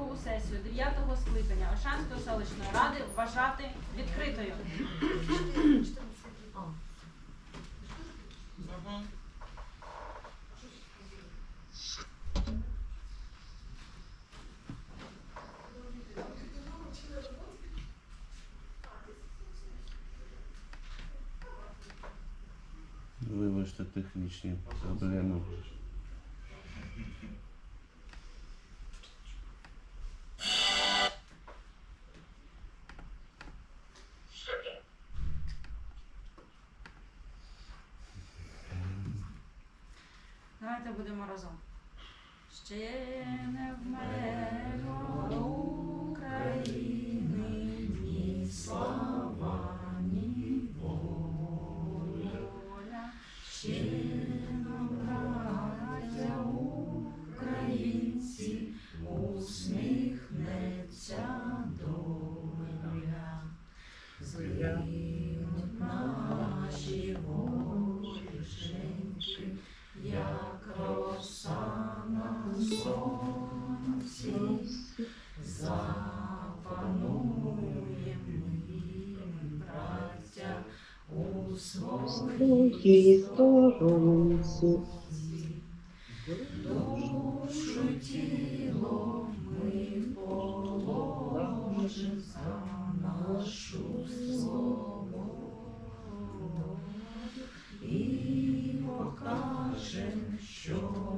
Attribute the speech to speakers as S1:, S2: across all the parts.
S1: позачергову сесію 9-го скликання Ольшанської селищної ради вважати відкритою.
S2: Вибачте технічні проблеми.
S1: Давайте будемо разом. Ще не вмерла своїй сторонці. Душу тіло ми положим за нашу свободу і покажем, що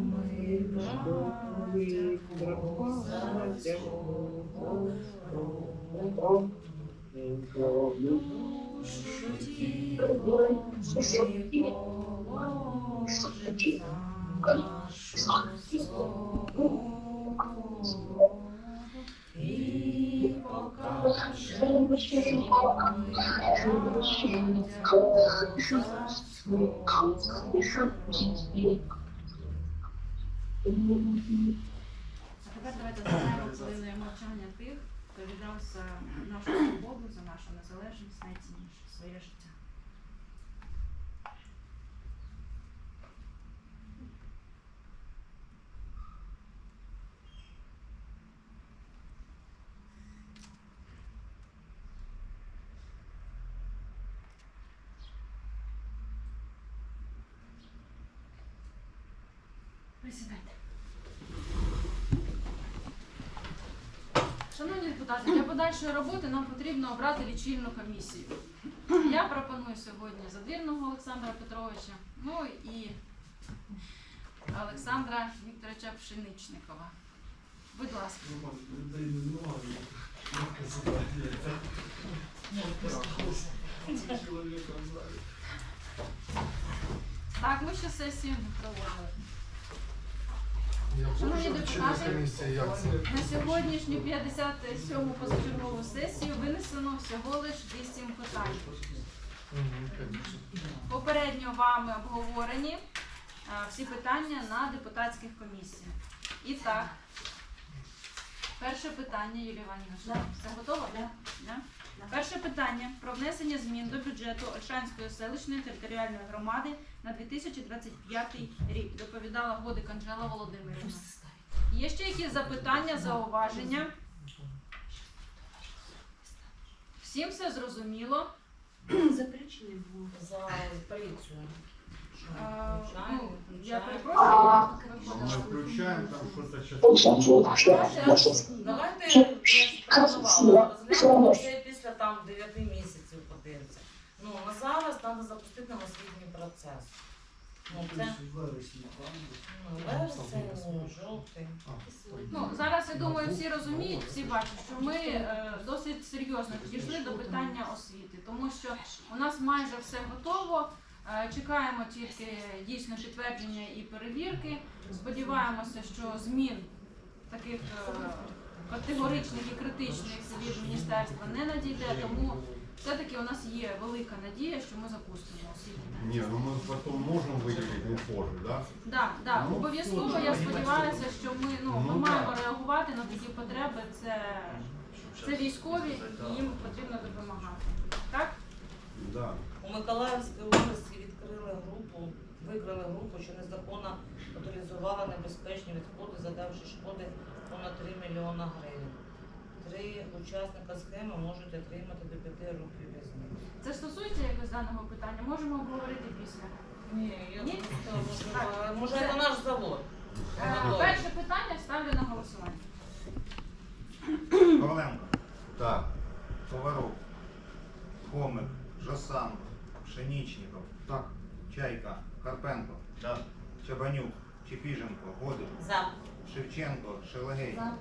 S1: ми браття козацького роду. Душу тіло ми положим за нашу свободу І покажем, що ми А тепер давайте згадаємо хвилиною мовчання тих, хто віддав за нашу свободу, за нашу незалежність найцінніше своє життя. Присідайте. Шановні депутати, для подальшої роботи нам потрібно обрати лічильну комісію. Я пропоную сьогодні задвірного Олександра Петровича, ну і Олександра Вікторовича Пшеничникова. Будь ласка. Так, ми ще сесію не проводили. Шановні депутати, На сьогоднішню 57-му позачергову сесію винесено всього лиш 8 питань. Попередньо вами обговорені всі питання на депутатських комісіях. І так, перше питання, Юлія Іванівна, все готово? Да? Перше питання про внесення змін до бюджету Ольшанської селищної територіальної громади на 2025 рік. Доповідала Годик Анжела Володимирівна. Є ще якісь запитання, зауваження? Всім все зрозуміло.
S3: Заперечення було.
S4: За поліцію.
S1: Е, ну, я
S4: Включаємо.
S1: перепрошую.
S5: Мы там что-то.
S4: Давайте я пропонувала це після там 9 місяців подивитися. Ну, на зараз треба запустити нам освітній процес. Ну, це ну, вересень, жовтий.
S1: Ну, зараз, я думаю, всі розуміють, всі бачать, що ми е, досить серйозно підійшли до питання освіти, тому що у нас майже все готово. Е, Чекаємо тільки дійсно підтвердження і перевірки. Сподіваємося, що змін таких е, категоричних і критичних від міністерства не надійде, тому все-таки у нас є велика надія, що ми запустимо освітній
S5: Не, ну мы потом можем выделить, ну позже, да?
S1: Да, да,
S5: Ну,
S1: обов'язково я сподіваюся, що ми ну ми
S5: Ну,
S1: маємо
S5: так.
S1: реагувати на такі потреби. Це, це військові, і їм потрібно допомагати. Так?
S5: Да.
S4: У Миколаївській області відкрили групу, викрили групу, що незаконно авторизувала небезпечні відходи, задавши шкоди понад 3 мільйона гривень. Три учасника схеми можуть отримати до 5 років в'язниці.
S1: Це стосується якось даного питання, можемо обговорити після.
S4: Ні, я
S1: Ні?
S4: думаю, що може,
S1: Це-
S4: це наш завод.
S1: Е,
S4: Готові.
S1: Перше питання ставлю на голосування.
S6: Коваленко. Так. Поваров. Хомик. Жосан. Пшенічников.
S5: Так.
S6: Чайка. Карпенко.
S5: Так.
S6: Чабанюк. Чепіженко. Годик.
S4: За.
S6: Шевченко. Шелегей.
S4: За.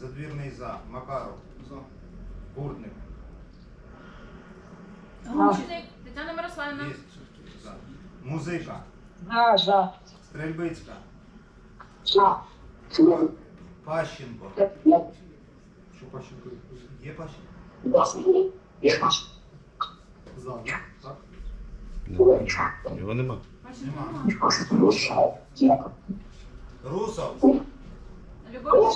S6: Задвірний за. Макаров.
S5: За.
S6: Буртник.
S1: Гучник Тетяна Мирославівна.
S6: Є. За. Музика.
S7: За, за.
S6: Стрельбицька.
S7: За.
S6: Пащенко.
S5: Що Пащенко?
S6: Є Пащенко?
S5: За, да? так?
S2: Його нема.
S6: Нема.
S1: нема.
S6: Русов.
S1: Любов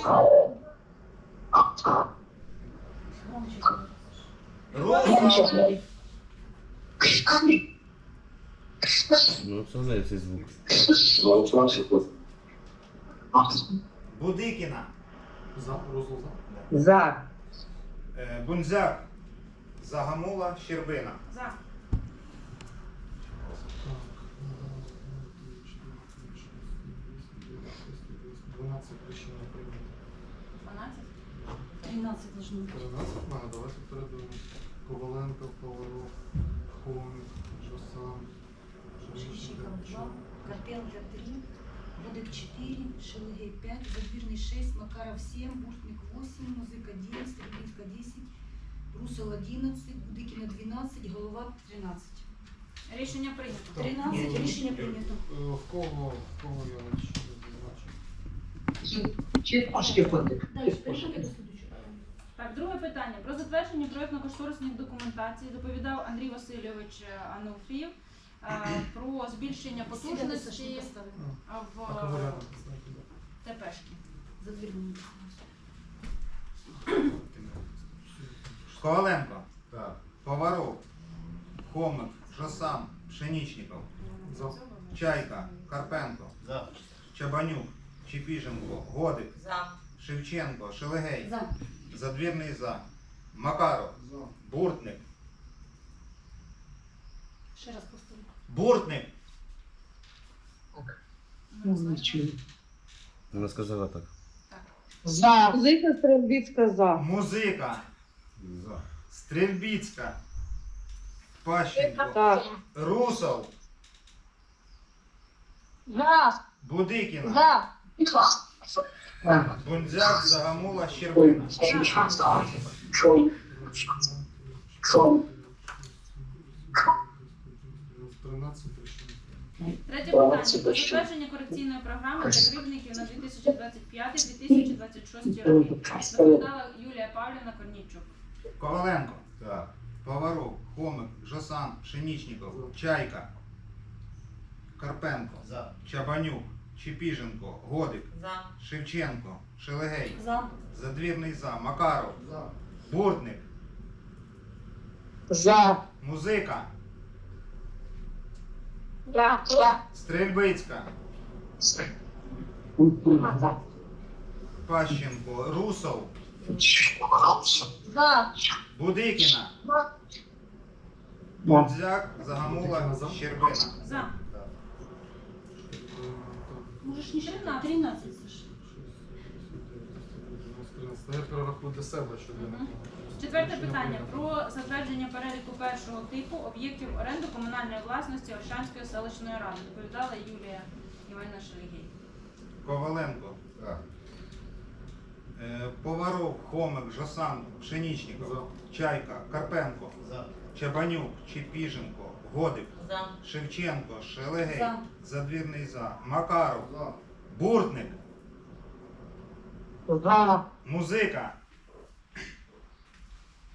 S1: Юріївна.
S2: Ну, це не цей звук.
S6: Будикіна.
S5: За, Розул за.
S7: За.
S6: Е, Бунзяк. Загамула. Щербина.
S1: За.
S5: Так. 12 рішення прийнято.
S1: 12.
S3: 13 должно быть.
S5: 13 мене, давайте перейдемо. Коваленко, Поваров, Хомик, Жосан,
S3: Шевченко
S5: Шевченко,
S3: 2, Карпенко 3, Будик 4, Шелегей 5, Задвижный 6, Макаров 7, Буртник 8, Музыка 9, Стрельбинка 10, Русел 11, Будыкина 12, Голова 13.
S1: Рішення прийнято.
S3: 13 рішення прийнято.
S5: Е, В кого, в кого я ще
S3: Дальше, переходимо.
S1: Так, друге питання. Про затвердження проєктно-кошторисних документацій доповідав Андрій Васильович е, Ануфріїв е, про збільшення потужності е, в
S5: да.
S1: ТПшки.
S6: Коваленко. Так. Поваров. Хомик. Жосан. Пшенічников. Чайка. Карпенко. Чабанюк. Чепіженко. Годик.
S4: За.
S6: Шевченко. Шелегей.
S3: За.
S6: Задвірний за. Макаров.
S5: За.
S6: Буртник.
S3: Ще раз повторю.
S6: Буртник.
S2: Вона сказала так.
S7: За. Музика Стрельбицька за.
S6: Музика. Стрельбіцька. Пащенко.
S7: Так.
S6: Русов.
S7: За.
S6: Будикіна.
S7: За.
S6: Бунзяк. Загамула. Щербина.
S5: В 13 рішення.
S1: Третє питання. Затвердження корекційної програми для кривдників на 2025-2026 роки. Доповідала Юлія Павлівна Корнійчук.
S6: Коваленко. Так. Поваров. Хомик. Жосан. Пшенічников. Чайка. Карпенко. Чабанюк. Чепіженко. Годик.
S4: За.
S6: Шевченко. Шелегей.
S3: За.
S6: Задвірний за. Макаров.
S5: За.
S6: Буртник.
S7: За.
S6: Музика.
S7: За. За.
S6: Стрельбицька. Пащенко. Русов.
S7: За.
S6: Будикіна. Будзяк. Загамула. Щербина.
S1: За.
S5: Так.
S3: Можеш не
S1: 13.
S3: 13, Саша.
S5: 13. Я перерахую для себе, щоб я не
S1: Мгм. Четверте питання про затвердження переліку першого типу об'єктів оренди комунальної власності Ольшанської селищної ради. Доповідала Юлія Іванівна Шелегій.
S6: Коваленко. Е, Поваров. Хомик. Жосан. Пшенічников. Чайка. Карпенко. Чабанюк. Чепіженко. Годик.
S4: За.
S6: Шевченко. Шелегей.
S3: За.
S6: Задвірний за. Макаров. Буртник.
S7: За.
S6: Музика.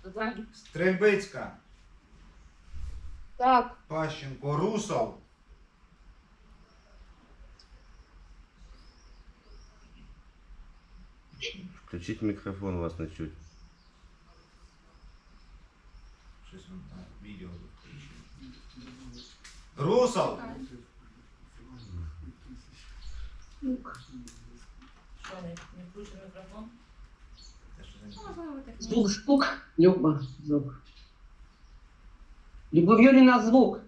S7: За.
S6: Стрельбицька.
S7: Так.
S6: Пащенко. Русов.
S2: Включіть мікрофон, вас не чуть.
S6: Щось він там відео. Русов.
S4: Що, не, не мікрофон?
S7: Звук, звук. Люба, звук. Любов Юріна, звук.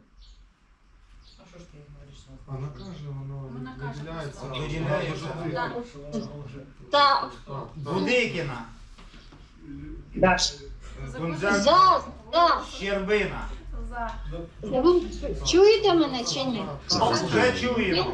S4: А що ж ти говориш?
S5: А на каже воно
S1: Вона каже
S5: виділяється.
S1: просто.
S6: Виділяється.
S1: Так.
S7: Так.
S5: Так,
S6: Будикіна.
S7: Да.
S6: Гунзяк.
S7: За, за.
S6: Щербина.
S8: Ви чуєте мене чи ні?
S6: Вже чуємо.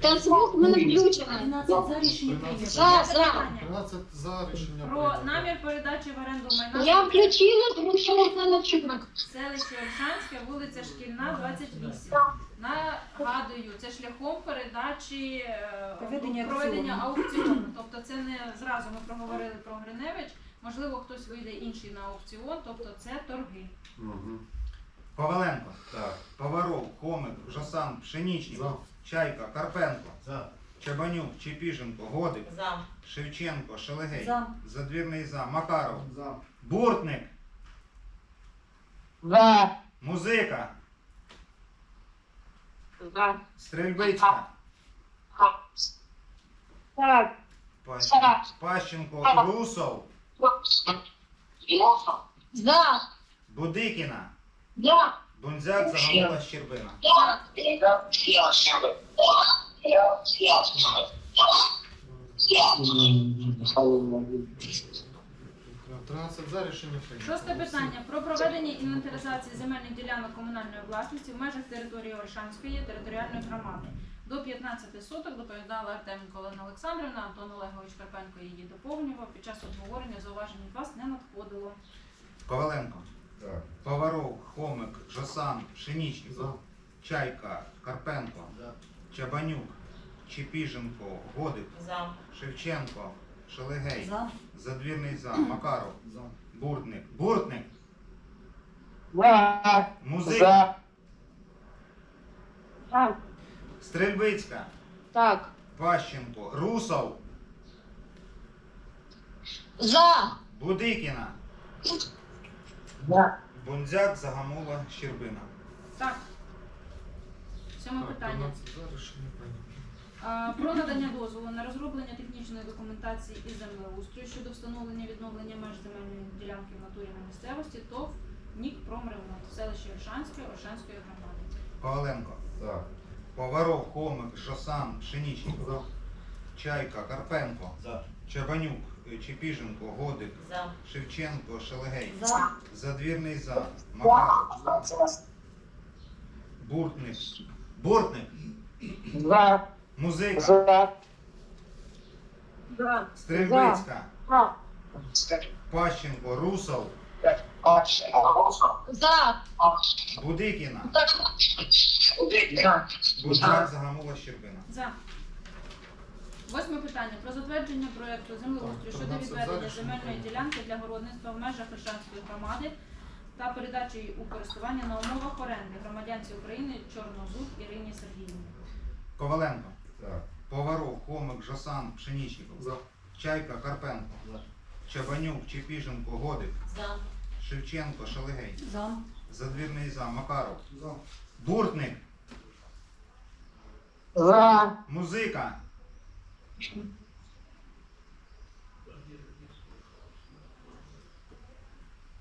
S8: Та звук в мене включений.
S3: 12 за рішення прийнято.
S8: За, за.
S5: 13 за рішення
S1: Про
S5: прийнято.
S1: намір передачі в оренду майна
S8: Я включила, тому що мене не чутно.
S1: селище Ольшанське, вулиця Шкільна, 28. Нагадую, це шляхом передачі е,
S3: Проведення аукціону.
S1: Тобто це не зразу ми проговорили про Гриневич. Можливо, хтось вийде інший на аукціон, тобто це торги.
S5: Мгм.
S6: Коваленко. Поваров, Хомик, Жасан, Пшенічник,
S5: За.
S6: Чайка, Карпенко, Чабанюк, Чепіженко, Годик,
S4: За.
S6: Шевченко, Шелегей,
S3: За.
S6: Задвірний за, Макаров,
S5: За.
S6: Буртник,
S7: За.
S6: Музика,
S7: За. Так.
S6: Пащенко, Пащенко, Русов,
S8: За,
S6: Будикіна, Бунзяк, Загамула, Щербина.
S5: Так, 13 за рішення прийнято.
S1: Шосте питання про проведення інвентаризації земельних ділянок комунальної власності в межах території Ольшанської територіальної громади. До 15 соток доповідала Артеменко Олена Олександрівна, Антон Олегович Карпенко її доповнював. Під час обговорення зауважень від вас не надходило.
S6: Коваленко, Поваров, Хомик, Жасан, Пшенічник,
S5: За.
S6: Чайка, Карпенко, Чабанюк, Чепіженко, Годик,
S4: За.
S6: Шевченко, Шелегей,
S3: За.
S6: Задвірний за, Макаров, Буртник, Буртник,
S7: За.
S6: Музика,
S7: Так.
S6: Стрельбицька,
S7: Так.
S6: Пащенко, Русов,
S8: за,
S6: Будикіна,
S7: За.
S6: Бунзяк, Загамула, Щербина.
S1: Так. Сьоме питання.
S5: 13 за рішення прийнято.
S1: А, Про надання дозволу на розроблення технічної документації із землеустрою щодо встановлення відновлення меж земельної ділянки в натурі на місцевості ТОВ НІК Промремонт в селищі Ольшанське Ольшанської громади.
S6: Коваленко, Поваров, Хомик, Жасан, Пшенічник, Чайка, Карпенко, Чабанюк, е, Чепіженко, Годик,
S4: За.
S6: Шевченко, Шелегей,
S3: За.
S6: Задвірний за, Макаров, Буртник, Буртник,
S7: За.
S6: Музика,
S7: За.
S6: Стрельбицька,
S7: За.
S6: Пащенко, Русов,
S8: за,
S6: Будикіна,
S7: За.
S6: Бунзяк, Загамула, Щербина.
S1: За. Восьме питання про затвердження проекту землеустрою щодо відведення земельної ділянки для городництва в межах Ольшанської громади та передачі її у користування на умовах оренди громадянці України Чорнозуб Ірині Сергіївні.
S6: Коваленко, Поваров, Хомик, Жасан, Пшенічников,
S5: За.
S6: Чайка, Карпенко, Чабанюк, Чепіженко, Годик,
S4: За.
S6: Шевченко, Шелегей,
S3: За.
S6: Задвірний за, Макаров,
S5: За.
S6: Буртник,
S7: За.
S6: Музика,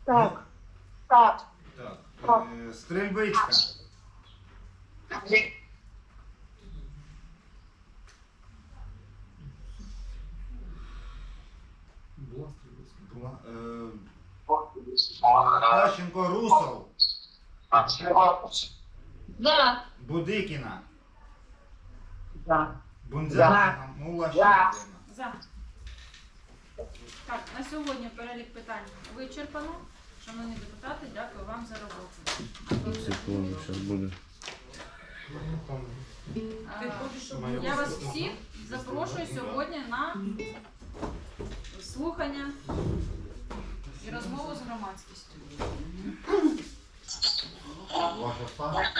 S7: Так. Так.
S6: так, е, Стрельбицька,
S5: Була стрілецька.
S6: Була, е, Пащенко, Русов,
S8: за,
S6: Будикіна,
S7: За. Бунзяна,
S6: Мула,
S7: За.
S1: За. Так, на сьогодні перелік питань вичерпано. Шановні депутати, дякую вам за роботу.
S2: Секунду, зараз буде.
S1: Е, я вас всіх запрошую сьогодні на слухання і розмову з громадськістю. Ваша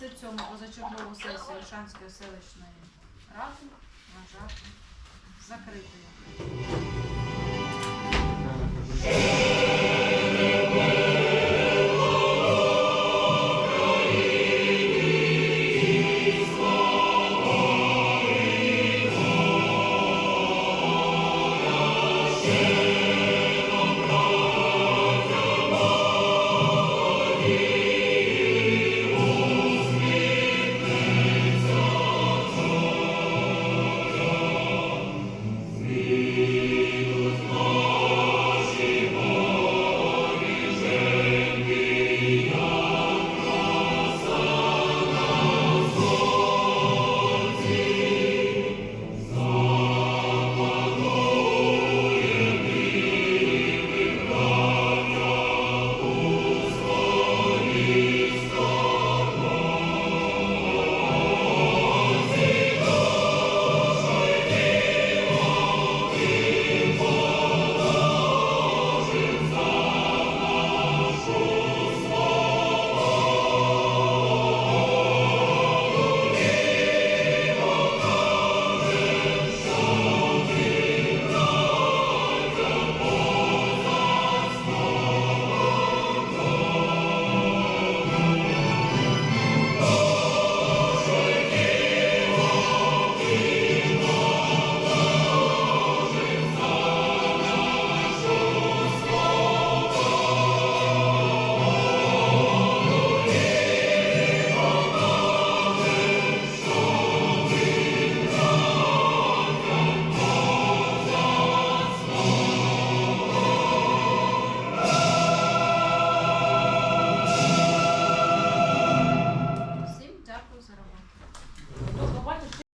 S1: 57 позачергову сесію Ольшанської селищної ради вважати закритою.